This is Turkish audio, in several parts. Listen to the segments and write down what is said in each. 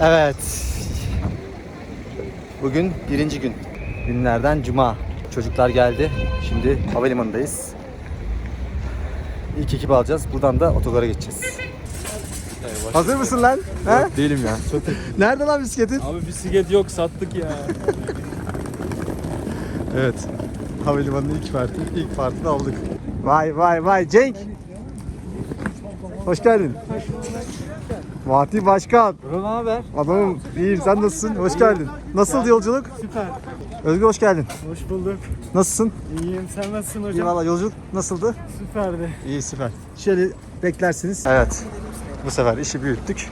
Evet. Bugün birinci gün. Günlerden cuma. Çocuklar geldi. Şimdi havalimanındayız. İlk ekip alacağız. Buradan da otogara geçeceğiz. Hazır mısın lan? Ha? Değilim ya. Çok Nerede lan bisikletin? Abi bisiklet yok sattık ya. Evet. Havalimanının ilk parti, ilk partini aldık. Vay vay vay Cenk. Hoş geldin. Fatih Başkan. Bro ne haber? Adamım iyiyim sen nasılsın? Hoş geldin. Nasıl yolculuk? Süper. Özgür hoş geldin. Hoş bulduk. Nasılsın? İyiyim. Sen nasılsın İyi hocam? valla yolculuk nasıldı? Süperdi. İyi süper. Şöyle beklersiniz. Evet. Bu sefer işi büyüttük.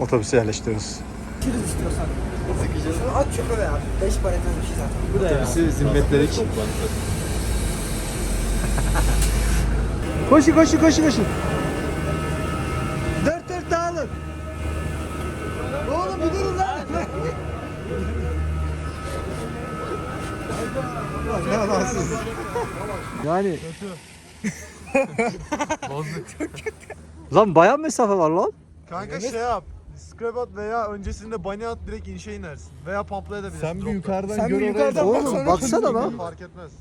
Otobüse yerleştiriyoruz. At çöpe be abi. 5 para bir şey zaten. Otobüsü zimmetledik. Koşun koşun koşun koşun. Dört dört dağılın. Oğlum bir durun lan. ne anasız. Yani. Lan bayağı mesafe var lan. Kanka şey yap. Scrap at veya öncesinde bunny at direkt inişe inersin. Veya pamplayabilirsin. Sen bir yukarıdan Sen gör bir yukarıdan Oğlum baksana lan. Fark etmez.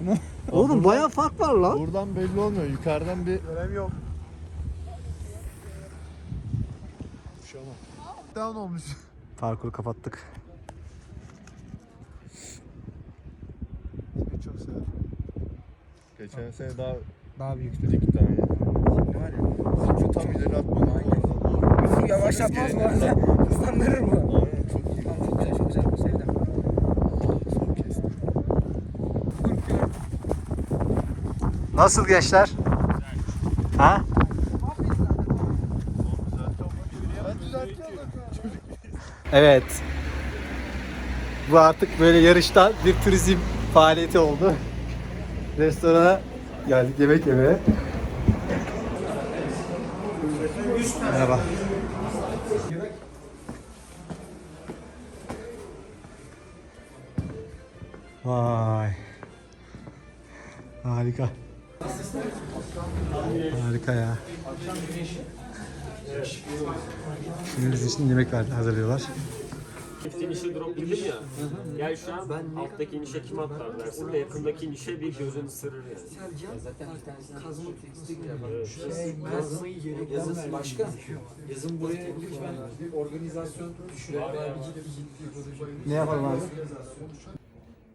Oğlum bayağı fark var lan. Buradan belli olmuyor. Yukarıdan bir Görev yok. Down olmuş. Parkuru kapattık. Çok severim. geçen sene daha Daha büyük. iki tane. Var ya. Şu tam ileri atmadım. Yavaşlatmaz bu arada. Hızlandırır bu. Aynen çok iyi. Tamam çok güzel çok güzel. Sevdim. Son kestim. Nasıl gençler? Ha? Evet. Bu artık böyle yarışta bir turizm faaliyeti oldu. Restorana geldik yemek yemeye. Merhaba. Vay. Harika. Harika ya. Şimdi bizim için yemek ver- hazırlıyorlar. Çift inişe drop indim ya. Gel şu an alttaki inişe kim atlar dersin de yakındaki inişe bir gözün ısırır yani. Zaten kazma kazmayı yazın başka. Yazın buraya lütfen bir organizasyon düşünün. Ne yapalım abi?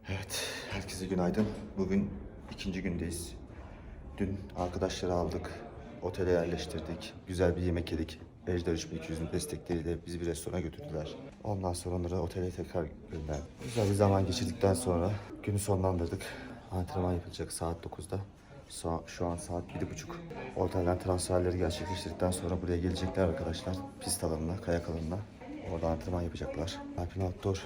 Evet, herkese günaydın. Bugün ikinci gündeyiz. Dün arkadaşları aldık, otele yerleştirdik, güzel bir yemek yedik. Ejder 3200'ün destekleriyle bizi bir restorana götürdüler. Ondan sonra onları otele tekrar gönderdik. Güzel bir zaman geçirdikten sonra günü sonlandırdık. Antrenman yapılacak saat 9'da. Şu- an saat 7.30. Otelden transferleri gerçekleştirdikten sonra buraya gelecekler arkadaşlar. Pist alanına, kayak alanına. Orada antrenman yapacaklar. Alpin Outdoor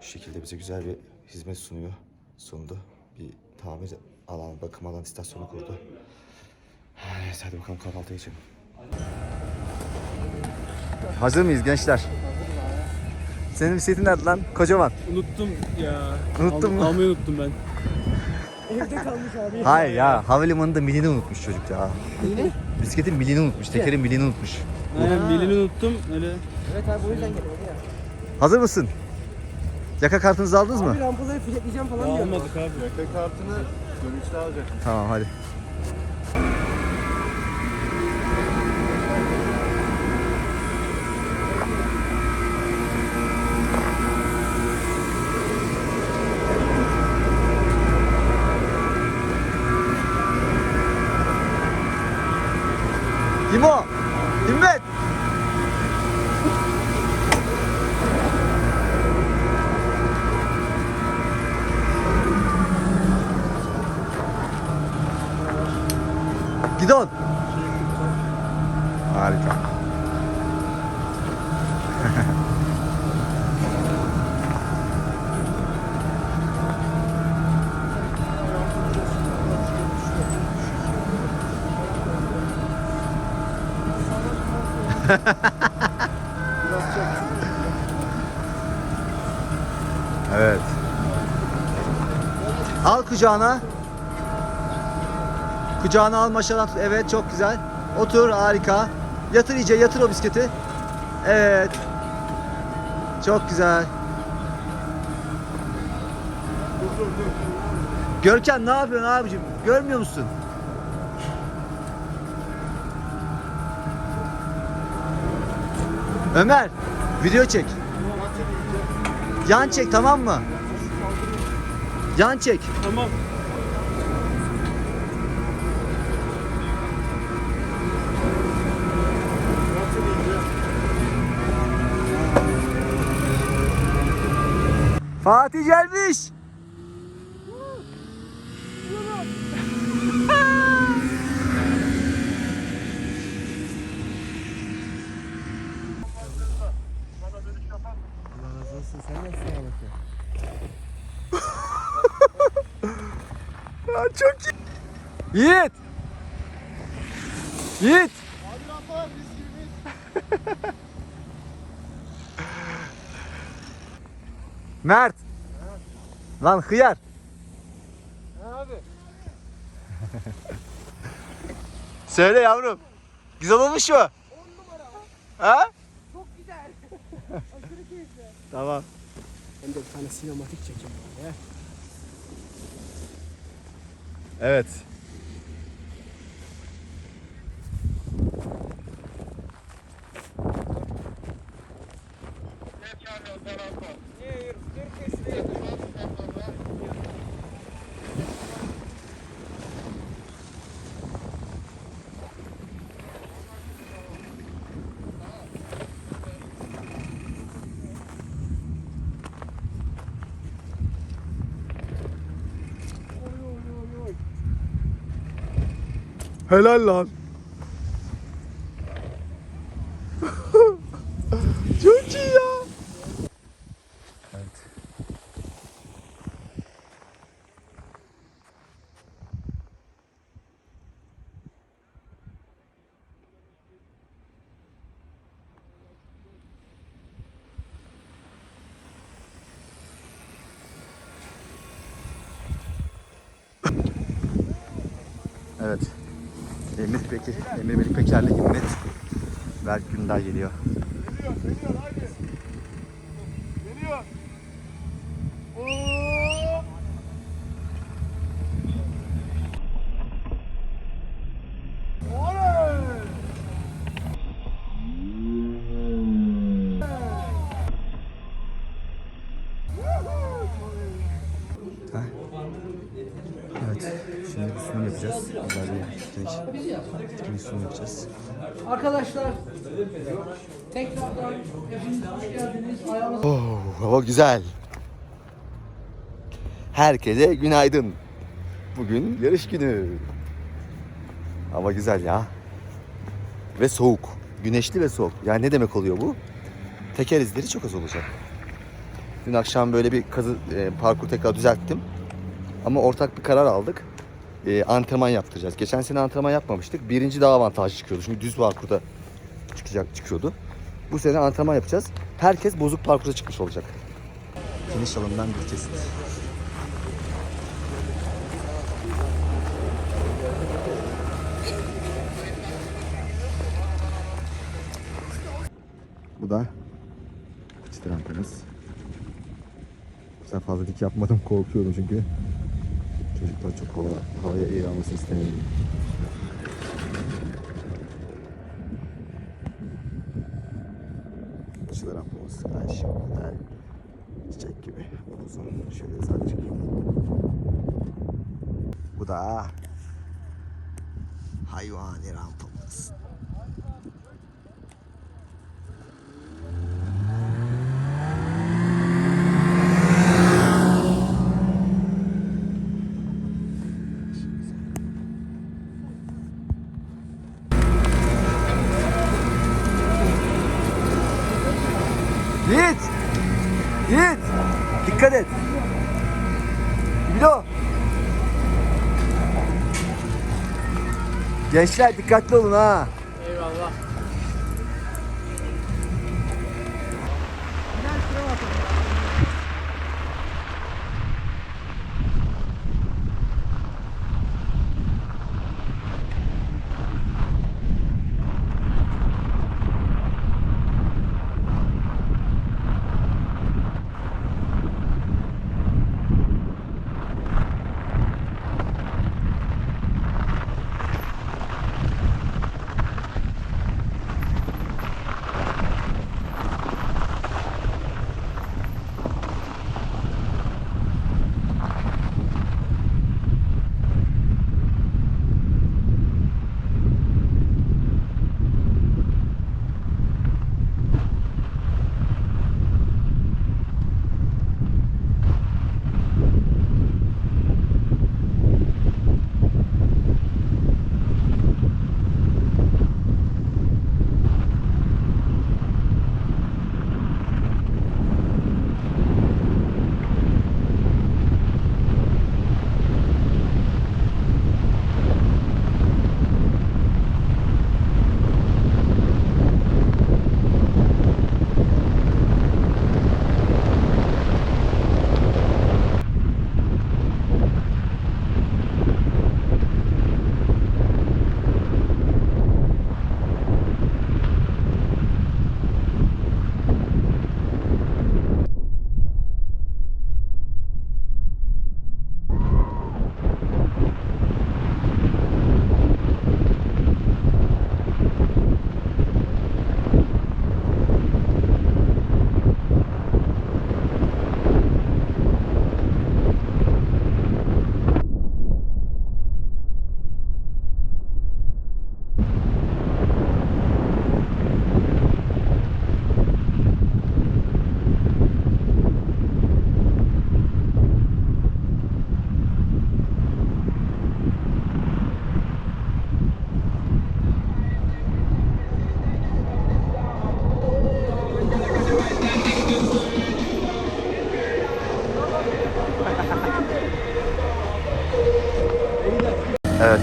şu şekilde bize güzel bir hizmet sunuyor. Sundu. Bir tamir alan, bakım alan istasyonu kurdu. Neyse hadi bakalım kahvaltıya geçelim. Hazır mıyız gençler? Senin bisikletin nerede lan? Kocaman. Unuttum ya. Unuttun mu? Almayı unuttum ben. Hayır ya havalimanında milini unutmuş çocuk ya. Yine? Bisikletin milini unutmuş, tekerin milini unutmuş. Aynen bilini unuttum. Öyle. Evet abi o yüzden geliyor ya. Hazır mısın? Yaka kartınızı aldınız Abi mı? rampaları filetleyeceğim falan diyor. Almadık abi. Yaka kartını dönüşte alacak. Tamam hadi. İmo! Himmet! Evet. Al kucağına. Kucağına al maşadan tut. Evet çok güzel. Otur harika. Yatır iyice yatır o bisikleti. Evet. Çok güzel. Görkem ne yapıyorsun abicim? Görmüyor musun? Ömer, video çek. Yan çek tamam mı? Yan çek. Tamam. Fatih gelmiş. Yiğit. Yiğit. Mert. Lan hıyar. Abi. Söyle yavrum. Güzel olmuş mu? 10 numara. Ha? Çok güzel. Aşırı keyifli. Tamam. Ben de bir tane sinematik çekeyim. Ya. Evet. Helal lan. Evet. Emir peki, Emir Melih Peker'le Himmet Berk Günday geliyor. Geliyor, geliyor hadi. Geliyor. Oo! Oley! Evet. Şimdi bir sunum yapacağız. Güzel bir piknik. Piknik sunum yapacağız. Arkadaşlar tekrardan hepiniz hoş geldiniz. Ayağınız Oh, hava güzel. Herkese günaydın. Bugün yarış günü. Hava güzel ya. Ve soğuk. Güneşli ve soğuk. Yani ne demek oluyor bu? Teker izleri çok az olacak. Dün akşam böyle bir kazı, e, parkur tekrar düzelttim. Ama ortak bir karar aldık. E, antrenman yaptıracağız. Geçen sene antrenman yapmamıştık. Birinci daha avantajlı çıkıyordu. Çünkü düz parkurda çıkacak çıkıyordu. Bu sene antrenman yapacağız. Herkes bozuk parkurda çıkmış olacak. Finish alanından bir kesit. Bu da çıtır antenimiz. Bu sefer fazla dik yapmadım korkuyorum çünkü çocuklar çok hava, havaya iyi almasını istemiyorum. Çıtır rampamız gayet şık, güzel. Çiçek gibi uzun. Şöyle sadece Bu da hayvani rampamız. İblo! Gençler dikkatli olun ha. Eyvallah. Evet.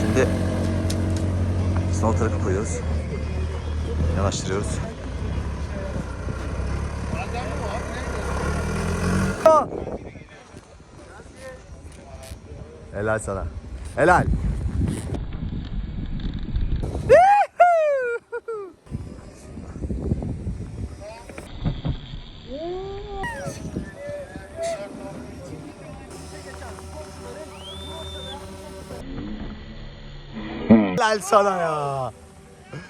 Şimdi snowtrack'ı koyuyoruz. Yanaştırıyoruz. Helal sana. Helal. Helal sana ya.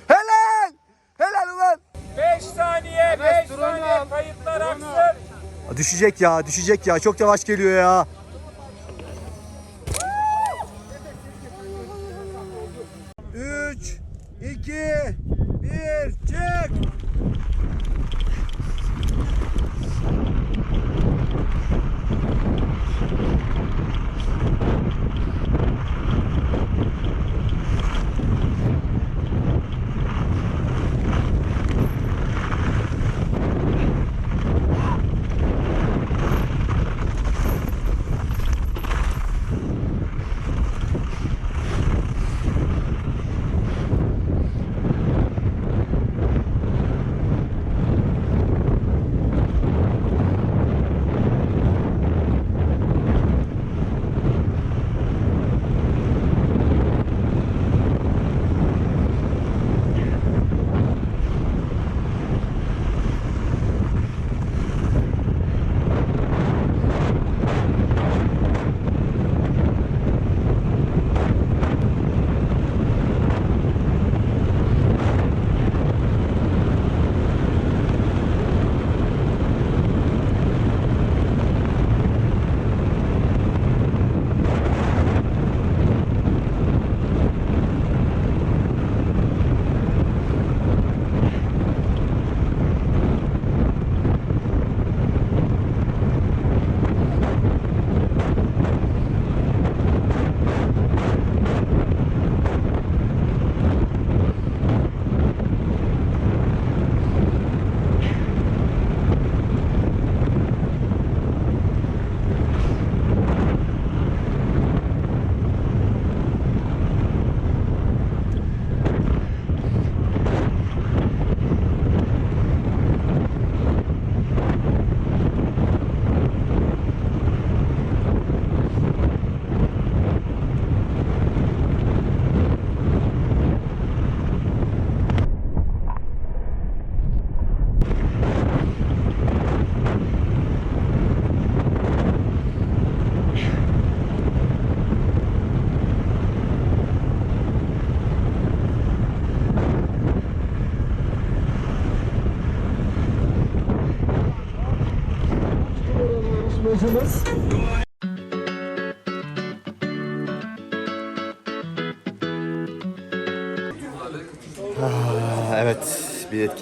Helal. Helal ulan. 5 saniye, 5 saniye kayıtlar aksın. Düşecek ya, düşecek ya. Çok yavaş geliyor ya.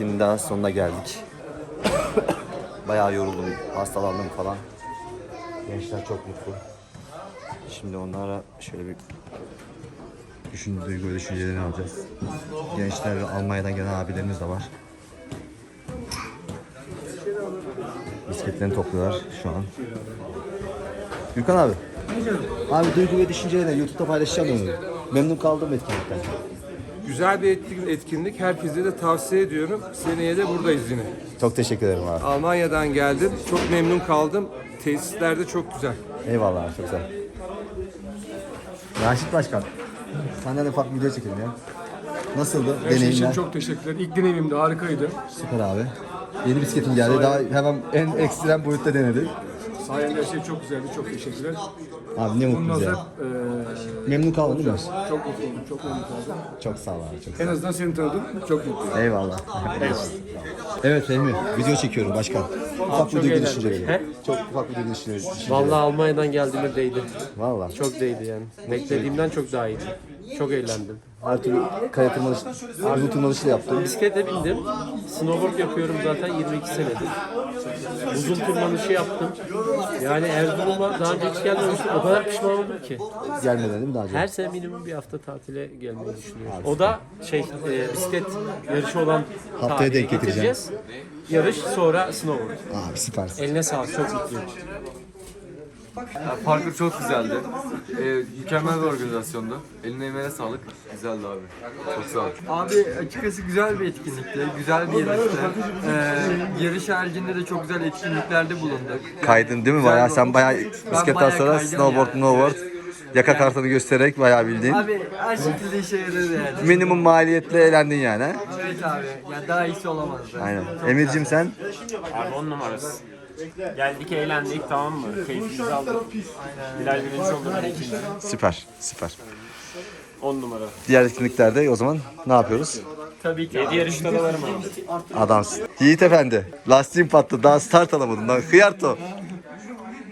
Etkinin daha sonuna geldik. Bayağı yoruldum, hastalandım falan. Gençler çok mutlu. Şimdi onlara şöyle bir düşün, duygu ve düşüncelerini alacağız. Gençler ve Almanya'dan gelen abilerimiz de var. Bisikletlerini topluyorlar şu an. Gürkan abi. Abi duygu ve düşüncelerini YouTube'da paylaşacağım onu. Memnun kaldım etkinlikten. Güzel bir etkin- etkinlik. Herkese de tavsiye ediyorum. Seneye de buradayız yine. Çok teşekkür ederim abi. Almanya'dan geldim. Çok memnun kaldım. Tesisler de çok güzel. Eyvallah çok sağ ol. Raşit Başkan. Senden de ufak bir video çekelim ya. Nasıldı Her şey için deneyimler? çok teşekkürler. İlk deneyimimdi, harikaydı. Süper abi. Yeni bisikletin geldi. Daha hemen en ekstrem boyutta denedik. Sayende her şey çok güzeldi, çok teşekkürler. Abi ne Bundan mutlu sonra ya. eee, Memnun kaldın değil mi? çok mutlu oldum, çok memnun kaldım. Çok sağ ol abi. Çok sağ En ol. azından seni tanıdım, çok mutluyum. Eyvallah. Eyvallah. Evet Fehmi, video çekiyorum başkan. Ufak bir duygu düşünceleri. Çok ufak bir duygu düşünceleri. Vallahi Almanya'dan geldiğime değdi. Valla. Çok değdi yani. Beklediğimden çok daha iyiydi. Çok eğlendim. Her türlü kaya tırmanışı, uzun tırmanışı da yaptım. Bisiklete bindim. Snowboard yapıyorum zaten 22 senedir. Uzun tırmanışı yaptım. Yani Erzurum'a daha önce hiç gelmemiştim. O kadar pişman oldum ki. Gelmeden değil mi daha önce? Her sene minimum bir hafta tatile gelmeyi düşünüyorum. O da şey e, bisiklet yarışı olan Haftaya denk getireceğiz. Yarış sonra snowboard. Abi süpersin. Eline sağlık çok mutluyum. Parkur çok güzeldi. Ee, mükemmel bir organizasyondu. Eline emeğine sağlık. Güzeldi abi. Çok sağ ol. Abi açıkçası güzel bir etkinlikti, güzel bir yarıştı. Ee, yarış haricinde de çok güzel etkinliklerde bulunduk. Kaydın değil mi? Bayağı sen bayağı bisikletten sonra kaydım snowboard, yani. snowboard, yaka kartını göstererek bayağı bildiğin. Abi her şekilde işe yaradı yani. Minimum maliyetle eğlendin yani. ha? Evet abi, yani daha iyisi olamazdı. Aynen. Emir'cim sen? Abi on numarası. Geldik eğlendik tamam mı? Keyfimizi aldık. Bilal birinci oldu ben ikinci. Süper, süper. On numara. Diğer etkinliklerde o zaman ne yapıyoruz? Tabii ki. Yedi yarışta da varım abi. Adamsın. Yiğit Efendi, lastiğim patladı, daha start alamadım lan. Hıyarto.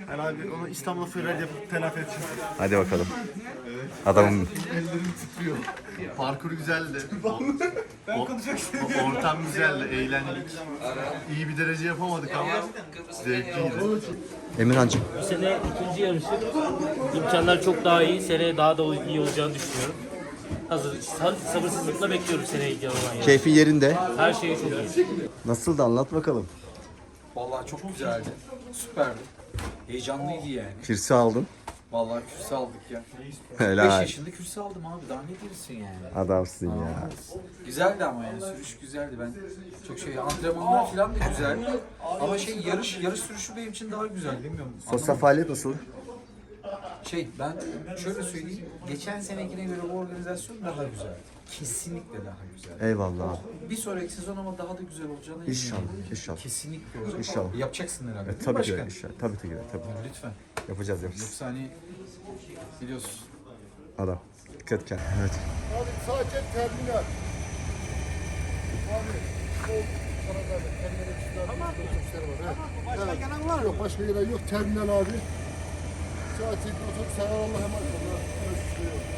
Herhalde onu İstanbul'a Ferrari yapıp telafi edeceğiz. Hadi bakalım. Adamım. Parkur güzeldi. ben konuşmak Ortam güzeldi, eğlendik. İyi bir derece yapamadık ama zevkliydi. Emirhancığım. Bu sene ikinci yarışı. İmkanlar çok daha iyi. Seneye daha da iyi olacağını düşünüyorum. Hazır, sa- sabırsızlıkla bekliyorum seneye ilgili olan yarışı. Keyfi yerinde. Her şey çok iyi. Nasıl da anlat bakalım. Vallahi çok güzeldi. Süperdi. Heyecanlıydı yani. Kürsü aldın. Vallahi kürsü aldık ya. 5 Helal. yaşında kürsü aldım abi. Daha ne diyorsun yani? Adamsın ya. Güzeldi ama yani sürüş güzeldi. Ben çok şey antrenmanlar falan da güzel. Ama şey yarış yarış sürüşü benim için daha güzel bilmiyorum. Sosyal faaliyet nasıl? Şey ben şöyle söyleyeyim. Geçen senekine göre bu organizasyon daha güzel. Kesinlikle daha güzel. Eyvallah abi. Bir sonraki sezon ama daha da güzel olacağına eminim. İnşallah, inşallah. Kesinlikle olacak. İnşallah. Yapacaksın herhalde. E, değil mi tabii ki başkan? de inşallah. Tabii ki de. Tabii. Lütfen. Yapacağız yapacağız. Yoksa hani biliyorsun. Adam. Dikkat kendine. Evet. Abi sadece terminal. Abi sol tarafa terminal Tamam. Başka gelen var mı? Yok başka gelen yok. Terminal abi. Saat 8 otobüs Allah'a emanet olun.